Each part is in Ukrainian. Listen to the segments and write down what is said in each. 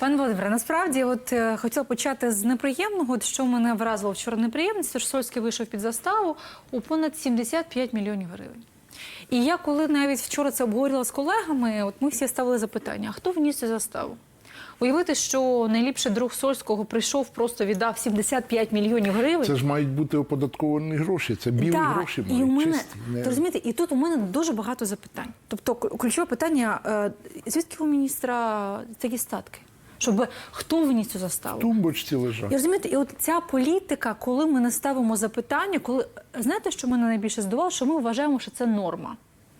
Пане Володимире, насправді, от е, хотіла почати з неприємного, от, що мене вразило вчора неприємність, тож Сольський вийшов під заставу у понад 75 мільйонів гривень. І я коли навіть вчора це обговорювала з колегами, от ми всі ставили запитання: а хто вніс цю заставу? Уявити, що найліпший друг Сольського прийшов, просто віддав 75 мільйонів гривень. Це ж мають бути оподатковані гроші. Це білі Так, гроші і у мають мене чисті. не- то розумієте, і тут у мене дуже багато запитань. Тобто, к- ключове питання: е, звідки у міністра такі статки? Щоб хто вніс цю заставу? В тумбочці лежать. І розумієте, і от ця політика, коли ми не ставимо запитання, коли знаєте, що мене найбільше здивувало, що ми вважаємо, що це норма.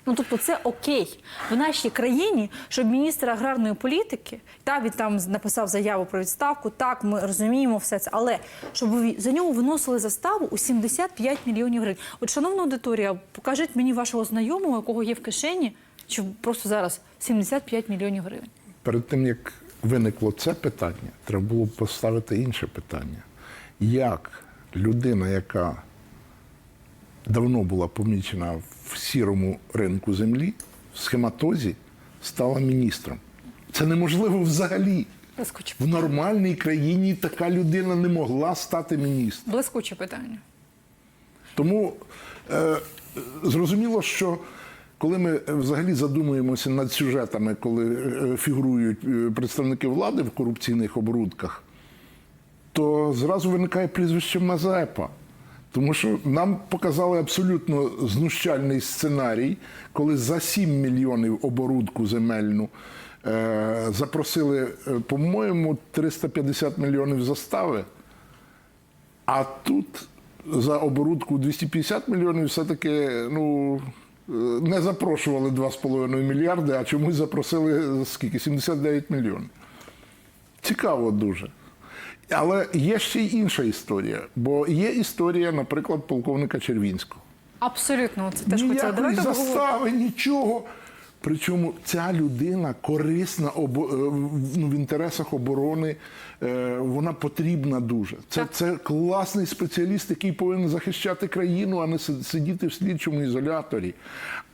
Ну тобто, це окей в нашій країні, щоб міністр аграрної політики та він там написав заяву про відставку. Так, ми розуміємо все це, але щоб за нього виносили заставу у 75 мільйонів гривень. От, шановна аудиторія, покажіть мені вашого знайомого, якого є в кишені, чи просто зараз 75 мільйонів гривень. Перед тим як виникло це питання, треба було б поставити інше питання. Як людина, яка давно була помічена в сірому ринку землі, в схематозі, стала міністром? Це неможливо взагалі. Блискуче, В нормальній країні така людина не могла стати міністром. блискуче питання. Тому е, зрозуміло, що коли ми е, взагалі задумуємося над сюжетами, коли е, фігурують е, представники влади в корупційних оборудках, то зразу виникає прізвище Мазепа. Тому що нам показали абсолютно знущальний сценарій, коли за 7 мільйонів оборудку земельну е, запросили, по-моєму, 350 мільйонів застави. А тут за оборудку 250 мільйонів все-таки ну, не запрошували 2,5 мільярди, а чомусь запросили скільки? 79 мільйонів. Цікаво дуже. Але є ще й інша історія. Бо є історія, наприклад, полковника Червінського. Абсолютно, це теж хотіла. Ніякої Давайте застави, нічого. Причому ця людина корисна е, в- ну, в інтересах оборони, е, вона потрібна дуже. Це, це класний спеціаліст, який повинен захищати країну, а не сидіти в слідчому ізоляторі.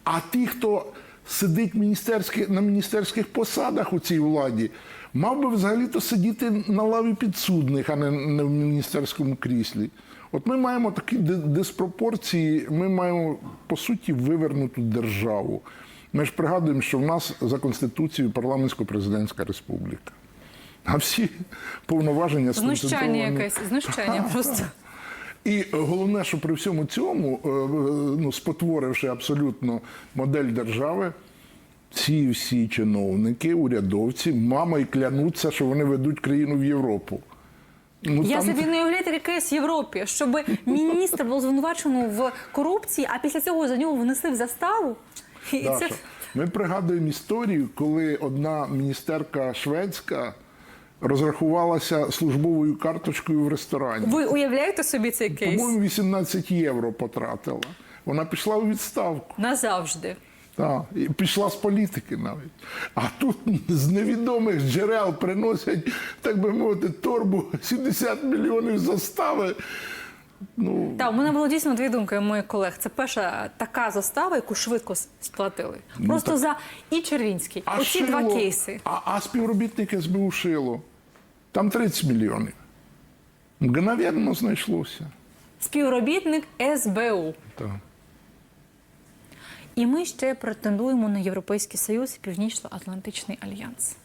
А ті, хто сидить міністерські, на міністерських посадах у цій владі, мав би взагалі-то сидіти на лаві підсудних, а не, не в міністерському кріслі. От ми маємо такі диспропорції, ми маємо по суті вивернуту державу. Ми ж пригадуємо, що в нас за конституцією парламентсько-президентська республіка. А всі повноваження Знущання якесь, знущання просто. І головне, що при всьому цьому, е, ну, спотворивши абсолютно модель держави, ці всі чиновники, урядовці, мама й клянуться, що вони ведуть країну в Європу. Ну, Я там- собі не уявляю кейс в Європі, щоб міністр був звинувачений в корупції, а після цього за нього внесли в заставу. Даша, ми пригадуємо історію, коли одна міністерка шведська розрахувалася службовою карточкою в ресторані. ви уявляєте собі цей кейс По-моєму, 18 євро потратила. Вона пішла у відставку. назавжди. Так, і пішла з політики навіть. А тут з невідомих джерел приносять, так би мовити, торбу 70 мільйонів застави. Ну, Так, у мене було дійсно дві думки моїх колег. Це перша така застава, яку швидко сплатили. Просто за і Червінський. а Оці два кейси. А, а співробітник СБУ Шило. Там 30 мільйонів. Мгновенно знайшлося. Співробітник СБУ. Так. І ми ще претендуємо на Європейський Союз і Північно-Атлантичний альянс.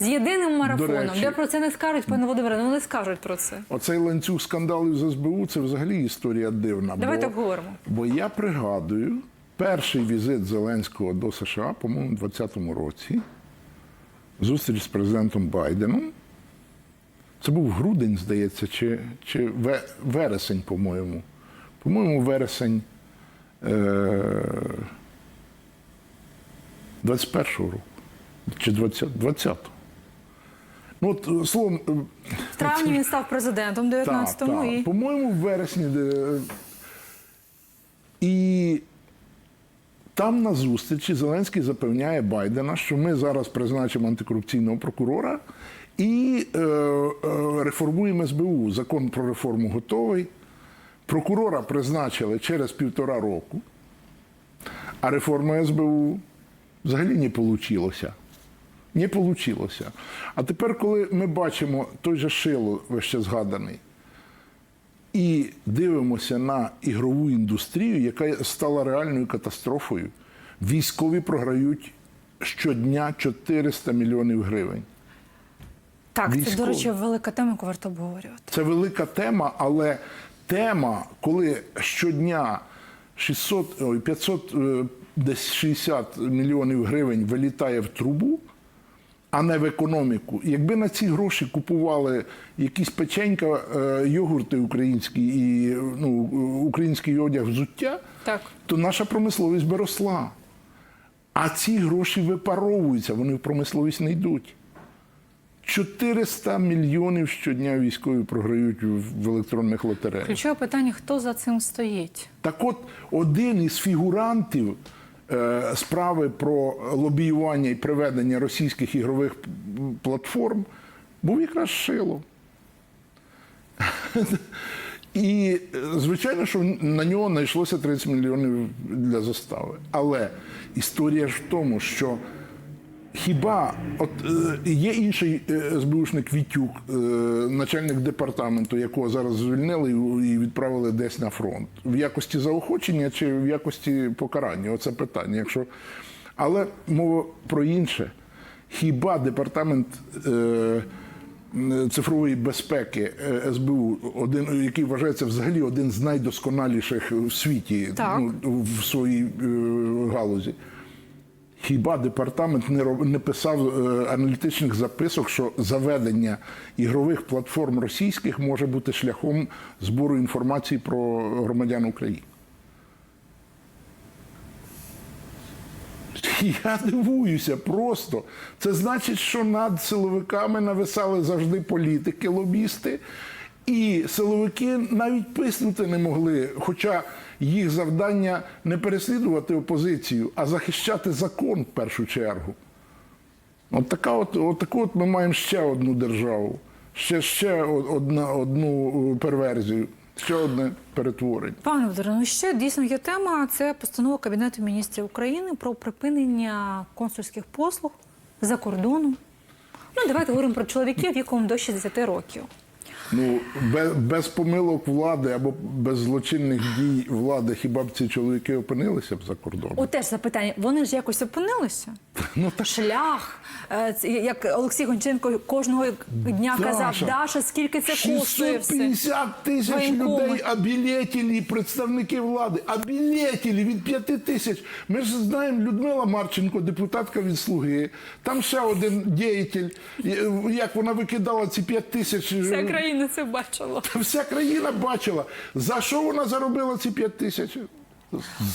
З єдиним марафоном. речі. Де про це не скажуть, пане Володимире, ну не скажуть про це. Оцей ланцюг скандалів з СБУ це взагалі історія дивна. Давайте бо, обговоримо. Бо я пригадую перший візит Зеленського до США, по-моєму, у 2020 році. Зустріч з президентом Байденом. Це був грудень, здається, чи, чи вересень, по-моєму. По-моєму, вересень е- 21-го року. Чи 20, 20-го. Ну, от, е, словом, е, В травні він став президентом 19-му і. По-моєму, в вересні. де- І там на зустрічі Зеленський запевняє Байдена, що ми зараз призначимо антикорупційного прокурора і е, е, реформуємо СБУ. Закон про реформу готовий. Прокурора призначили через півтора року, а реформа СБУ взагалі не вийшло. Не вийшло. А тепер, коли ми бачимо той же Шило, вище згаданий, і дивимося на ігрову індустрію, яка стала реальною катастрофою, військові програють щодня 400 мільйонів гривень. Так, це, до речі, велика тема, яку варто обговорювати. Це велика тема, але тема, коли щодня 600, ой, 500, е, десь 60 мільйонів гривень вилітає в трубу, а не в економіку. Якби на ці гроші купували якісь печенька, е, йогурти українські і ну, український одяг взуття, Так. то наша промисловість би росла. А ці гроші випаровуються, вони в промисловість не йдуть. 400 мільйонів щодня військові програють в електронних лотереях. Ключове питання: хто за цим стоїть? Так от, один із фігурантів справи про лобіювання і приведення російських ігрових платформ був якраз Шило. І, е, звичайно, що на нього знайшлося 30 мільйонів для застави. Але історія ж в тому, що Хіба от е, є інший е, СБУшник Вітюк, е, начальник департаменту, якого зараз звільнили і відправили десь на фронт, в якості заохочення чи в якості покарання? Оце питання. Якщо... Але мова про інше. Хіба департамент е, цифрової безпеки СБУ, один, який вважається взагалі один з найдосконаліших в світі Так. ну, в своїй е, галузі. Хіба департамент не не писав е, аналітичних записок, що заведення ігрових платформ російських може бути шляхом збору інформації про громадян України? Я дивуюся просто. Це значить, що над силовиками нависали завжди політики, лобісти, і силовики навіть писнути не могли. Хоча їх завдання не переслідувати опозицію, а захищати закон в першу чергу. От така от, от таку от ми маємо ще одну державу, ще, ще одна, одну е, перверзію, ще одне перетворення. Пане Володимире, ну ще дійсно є тема. Це постанова Кабінету міністрів України про припинення консульських послуг за кордоном. Ну, давайте говоримо про чоловіків віком до 60 років. Ну, без, без помилок влади або без злочинних дій влади, хіба б ці чоловіки опинилися б за кордоном? От теж запитання: вони ж якось опинилися? Ну так Шлях, е, як Олексій Гонченко кожного дня казав, Даша, Даша, скільки це коштує все? 650 тисяч людей обілетілі, представники влади, обілетілі від 5 тисяч. Ми ж знаємо Людмила Марченко, депутатка від Слуги. Там ще один діятель, як вона викидала ці 5 тисяч. Вся країна це бачила. Та Вся країна бачила. За що вона заробила ці 5 тисяч?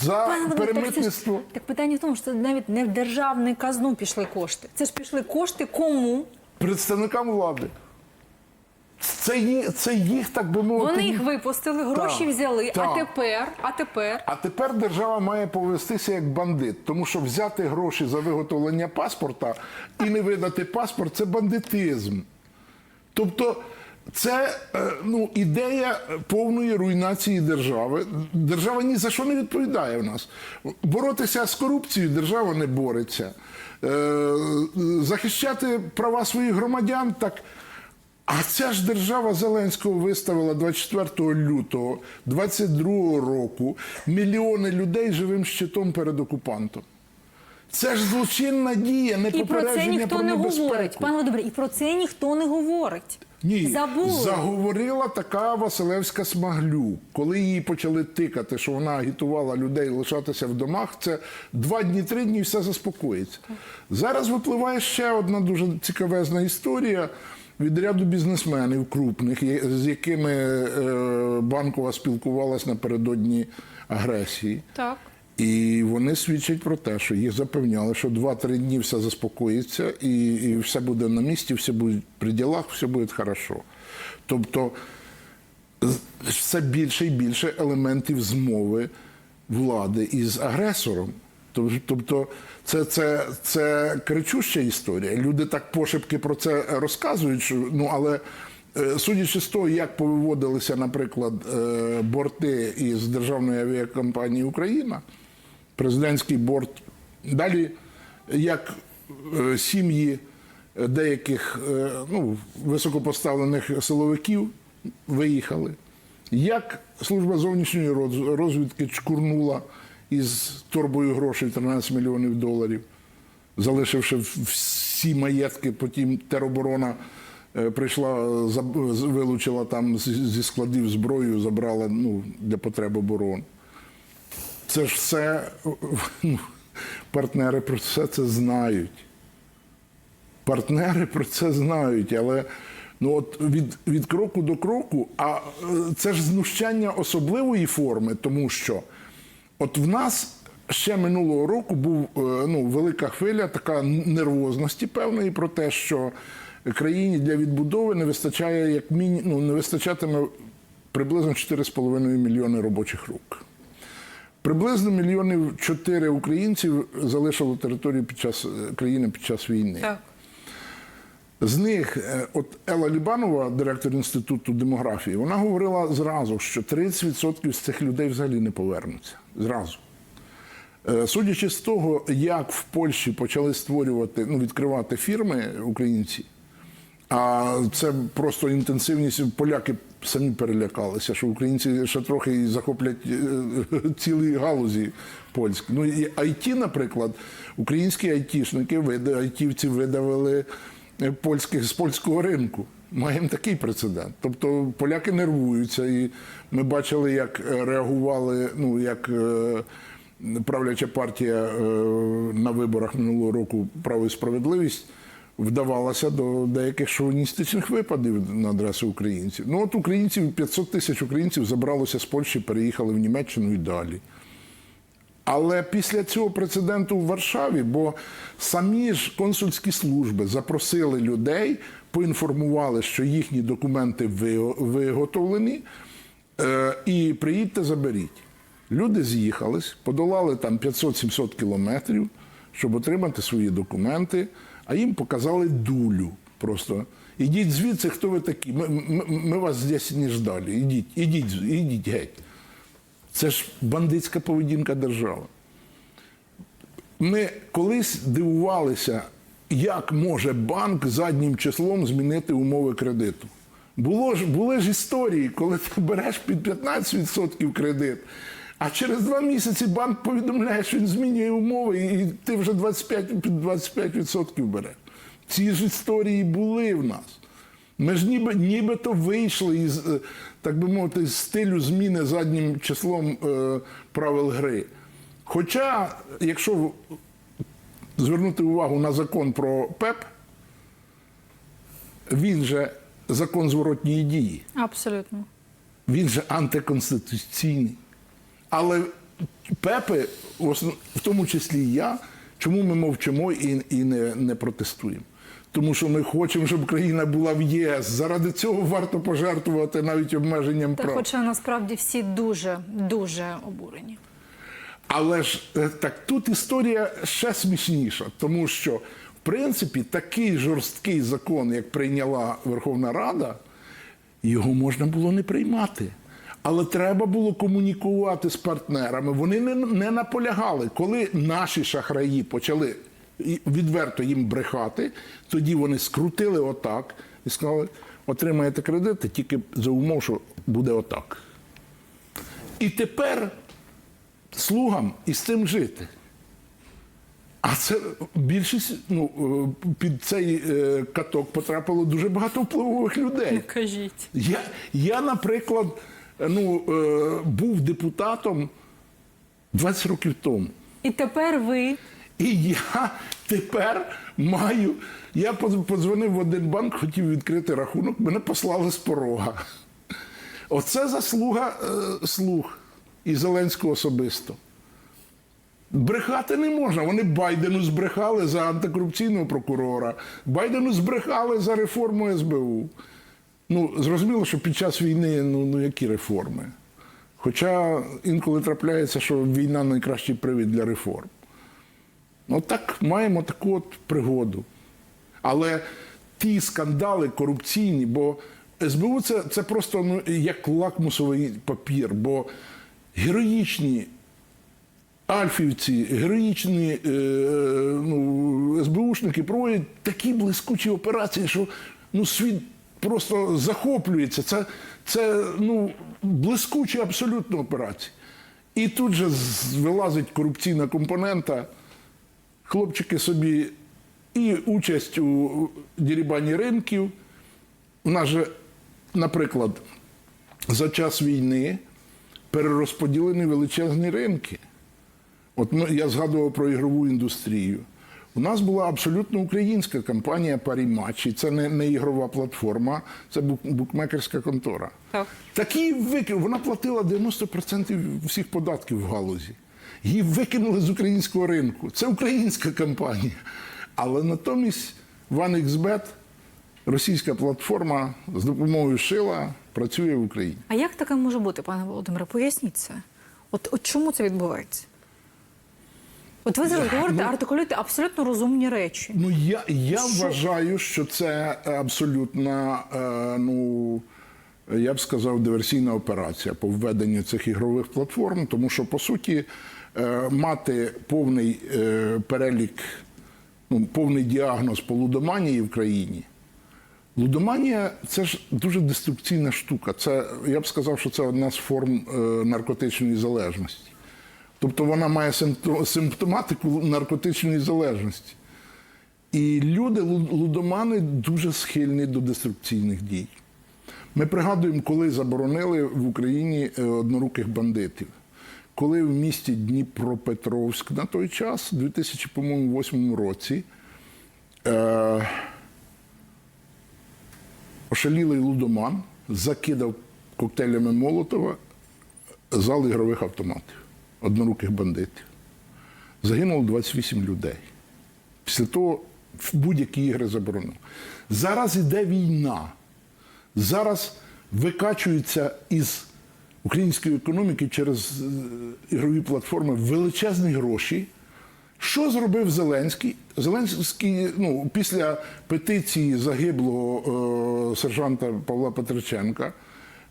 За Пане Володимире, так, це ж- перемитництво. так питання в тому, що навіть не в державну казну пішли кошти. Це ж пішли кошти кому? Представникам влади. Це, є, це їх, так би мовити. Вони їх випустили, гроші Так, взяли. А тепер, а тепер А тепер держава має повестися як бандит, тому що взяти гроші за виготовлення паспорта і не видати паспорт це бандитизм. Тобто це е, ну, ідея повної руйнації держави. Держава ні за що не відповідає в нас. Боротися з корупцією держава не бореться. Е, Захищати права своїх громадян так. А ця ж держава Зеленського виставила 24 лютого 22 року мільйони людей живим щитом перед окупантом. Це ж злочинна дія, не і про це попередження ніхто про не говорить. Пане Володимире, і про це ніхто не говорить. Ні, Забули. заговорила така Василевська Смаглюк. Коли її почали тикати, що вона агітувала людей лишатися в домах, це два дні, три дні і все заспокоїться. Зараз випливає ще одна дуже цікавезна історія від ряду бізнесменів крупних, з якими е, банкова спілкувалась напередодні агресії. Так. І вони свідчать про те, що їх запевняли, що 2-3 дні все заспокоїться, і, і все буде на місці, все буде при ділах, все буде хорошо. Тобто все більше і більше елементів змови влади із агресором. Тобто це, це, це кричуща історія. Люди так пошепки про це розказують, що, ну, але е, судячи з того, як повиводилися, наприклад, е, борти із державної авіакомпанії Україна, президентський борт. Далі, як е, сім'ї деяких е, ну, високопоставлених силовиків виїхали. Як служба зовнішньої розвідки чкурнула із торбою грошей 13 мільйонів доларів, залишивши всі маєтки, потім тероборона е, прийшла, вилучила там зі складів зброю, забрала ну, для потреб оборони. Це ж все партнери про все це знають. Партнери про це знають, але ну от від, від кроку до кроку, а е, це ж знущання особливої форми, тому що от в нас ще минулого року був е, ну, велика хвиля така нервозності певної про те, що країні для відбудови не вистачає як міні, ну, не вистачатиме приблизно 4,5 мільйони робочих рук. Приблизно мільйонів чотири українців залишило територію під час е, країни під час війни. Так. З них, е, от Ела Лібанова, директор інституту демографії, вона говорила зразу, що 30% з цих людей взагалі не повернуться. Зразу. Е, Судячи з того, як в Польщі почали створювати, ну, відкривати фірми українці, а це просто інтенсивність. Поляки самі перелякалися, що українці ще трохи захоплять е, цілі галузі польські. Ну і IT, наприклад, українські айтішники, айтівці видавили е, польських з польського ринку. Маємо такий прецедент. Тобто поляки нервуються, і ми бачили, як реагували, ну як. е, Правляча партія на виборах минулого року право і справедливість вдавалася до деяких шовіністичних випадів на адресу українців. Ну от українців 500 тисяч українців забралося з Польщі, переїхали в Німеччину і далі. Але після цього прецеденту в Варшаві, бо самі ж консульські служби запросили людей, поінформували, що їхні документи виготовлені, е, і приїдьте, заберіть. Люди з'їхались, подолали там 500-700 кілометрів, щоб отримати свої документи, а їм показали дулю. Просто ідіть звідси, хто ви такі? Ми, ми, ми вас здесь не ждали. Ідіть, ідіть, ідіть геть. Це ж бандитська поведінка держави. Ми колись дивувалися, як може банк заднім числом змінити умови кредиту. Було ж, були ж історії, коли ти береш під 15% кредит, а через два місяці банк повідомляє, що він змінює умови, і ти вже 25, під 25% береш. Ці ж історії були в нас. Ми ж ніби, нібито вийшли із, е, так би мовити, з стилю зміни заднім числом е, правил гри. Хоча, якщо звернути увагу на закон про ПЕП, він же закон зворотньої дії, Абсолютно. він же антиконституційний. Але ПЕПи, в тому числі і я, чому ми мовчимо і, і не, не протестуємо? Тому що ми хочемо, щоб країна була в ЄС. Заради цього варто пожертвувати навіть обмеженням Та прав. хоча насправді всі дуже дуже обурені. Але ж е, так тут історія ще смішніша, тому що в принципі такий жорсткий закон, як прийняла Верховна Рада, його можна було не приймати. Але треба було комунікувати з партнерами. Вони не, не наполягали. Коли наші шахраї почали відверто їм брехати, тоді вони скрутили отак і сказали: отримаєте кредити тільки за умов, що буде отак. І тепер слугам із цим жити. А це більшість ну, під цей е, каток потрапило дуже багато впливових людей. Кажіть. Я, я наприклад, ну, е, був депутатом 20 років тому. І тепер ви І я тепер маю. Я подзвонив в один банк, хотів відкрити рахунок, мене послали з порога. Оце заслуга е, слуг і Зеленського особисто. Брехати не можна. Вони Байдену збрехали за антикорупційного прокурора, Байдену збрехали за реформу СБУ. Ну, зрозуміло, що під час війни ну, ну які реформи? Хоча інколи трапляється, що війна найкращий привід для реформ. Ну так маємо таку от пригоду. Але ті скандали корупційні, бо СБУ це, це просто ну, як лакмусовий папір, бо героїчні альфівці, героїчні е, ну, СБУшники проводять такі блискучі операції, що ну, світ просто захоплюється. Це, це ну, блискучі абсолютно операції. І тут же вилазить корупційна компонента. Хлопчики собі і участь у дірібані ринків. У нас же, наприклад, за час війни перерозподілені величезні ринки. От ми, я згадував про ігрову індустрію. У нас була абсолютно українська компанія Паріматч, і це не, не ігрова платформа, це бук, букмекерська контора. Так. Такі викинули, вона платила 90% всіх податків в галузі. Її викинули з українського ринку. Це українська компанія. Але натомість OneXBet, російська платформа з допомогою шила працює в Україні. А як таке може бути, пане Володимире? Поясніть це. От, от чому це відбувається? От ви зараз говорите, артикулюєте абсолютно розумні речі. Ну я, я Що? вважаю, що це абсолютно, е, ну я б сказав, диверсійна операція по введенню цих ігрових платформ, тому що по суті е, мати повний е, перелік, ну, повний діагноз по лудоманії в країні. Лудоманія це ж дуже деструктивна штука. Це я б сказав, що це одна з форм е, наркотичної залежності. Тобто вона має симптоматику наркотичної залежності. І люди, лудомани, дуже схильні до деструкційних дій. Ми пригадуємо, коли заборонили в Україні е, одноруких бандитів. Коли в місті Дніпропетровськ на той час, у 2008 році, е, ошалілий лудоман закидав коктейлями Молотова зал ігрових автоматів, одноруких бандитів. Загинуло 28 людей. Після того будь-які ігри заборонили. Зараз іде війна. Зараз викачуються із української економіки через е, ігрові платформи величезні гроші. Що зробив Зеленський? Зеленський ну, після петиції загиблого е, сержанта Павла Петриченка.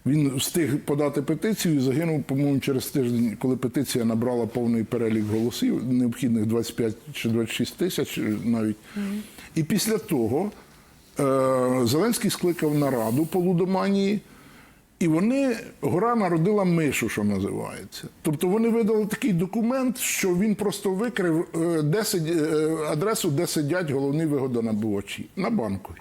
Він встиг подати петицію і загинув, по-моєму, через тиждень, коли петиція набрала повний перелік голосів, необхідних 25 чи 26 тисяч навіть. І після того е, Зеленський скликав нараду по лудоманії, і вони, гора народила мишу, що називається. Тобто вони видали такий документ, що він просто викрив е, де сидь- е, адресу, де сидять головні вигодонабувачі на банковій.